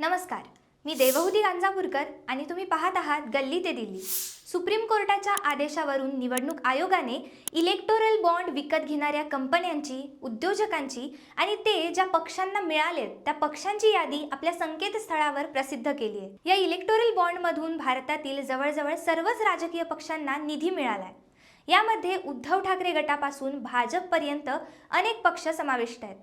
नमस्कार. मी देवहुदी गांजापूरकर आणि तुम्ही पाहत आहात गल्ली ते दिल्ली. सुप्रीम कोर्टाच्या आदेशावरून निवडणूक आयोगाने इलेक्टोरल बॉन्ड विकत घेणाऱ्या कंपन्यांची उद्योजकांची आणि ते ज्या पक्षांना मिळालेत त्या पक्षांची यादी आपल्या संकेतस्थळावर प्रसिद्ध केली आहे. या इलेक्टोरल बॉन्डमधून भारतातील जवळजवळ सर्वच राजकीय पक्षांना निधी मिळालाय. यामध्ये उद्धव ठाकरे गटापासून भाजपपर्यंत अनेक पक्ष समाविष्ट आहेत.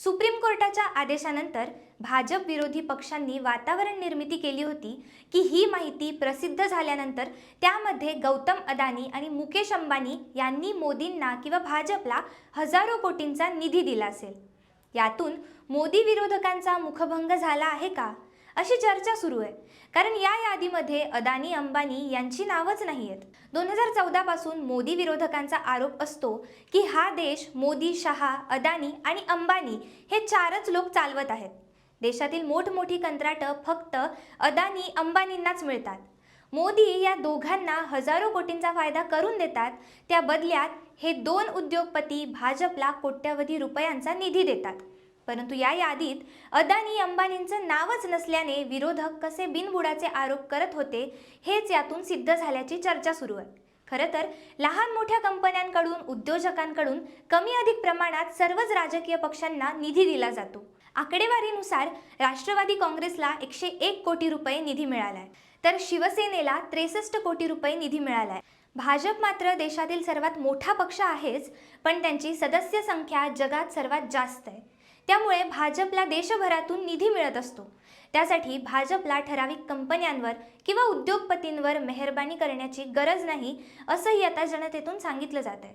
सुप्रीम कोर्टाच्या आदेशानंतर भाजप विरोधी पक्षांनी वातावरण निर्मिती केली होती की ही माहिती प्रसिद्ध झाल्यानंतर त्यामध्ये गौतम अदानी आणि मुकेश अंबानी यांनी मोदींना किंवा भाजपला हजारो कोटींचा निधी दिला असेल. यातून मोदी विरोधकांचा मुखभंग झाला आहे का? अशी चर्चा सुरू आहे. कारण या यादीमध्ये अदानी अंबानी यांची नावच नाही आहेत दोन हजार चौदापासून मोदी विरोधकांचा आरोप असतो की हा देश मोदी शहा अदानी आणि अंबानी हे चारच लोक चालवत आहेत. देशातील मोठमोठी कंत्राटं फक्त अदानी अंबानींनाच मिळतात. मोदी या दोघांना हजारो कोटींचा फायदा करून देतात. त्या बदल्यात हे दोन उद्योगपती भाजपला कोट्यवधी रुपयांचा निधी देतात. परंतु या यादीत अदानी अंबानींचं नावच नसल्याने विरोधक कसे बिनबुडाचे आरोप करत होते हेच यातून सिद्ध झाल्याची चर्चा सुरू आहे. खरं तर लहान मोठ्या कंपन्यांकडून उद्योजकांकडून कमी अधिक प्रमाणात सर्वच राजकीय पक्षांना निधी दिला जातो. आकडेवारीनुसार राष्ट्रवादी काँग्रेसला एकशे एक कोटी रुपये निधी मिळाला आहे तर शिवसेनेला त्रेसष्ट कोटी रुपये निधी मिळाला आहे भाजप मात्र देशातील सर्वात मोठा पक्ष आहेच पण त्यांची सदस्य संख्या जगात सर्वात जास्त आहे. त्यामुळे भाजपला देशभरातून निधी मिळत असतो. त्यासाठी भाजपला ठराविक कंपन्यांवर किंवा उद्योगपतींवर मेहरबानी करण्याची गरज नाही असंही आता जनतेतून सांगितलं जात आहे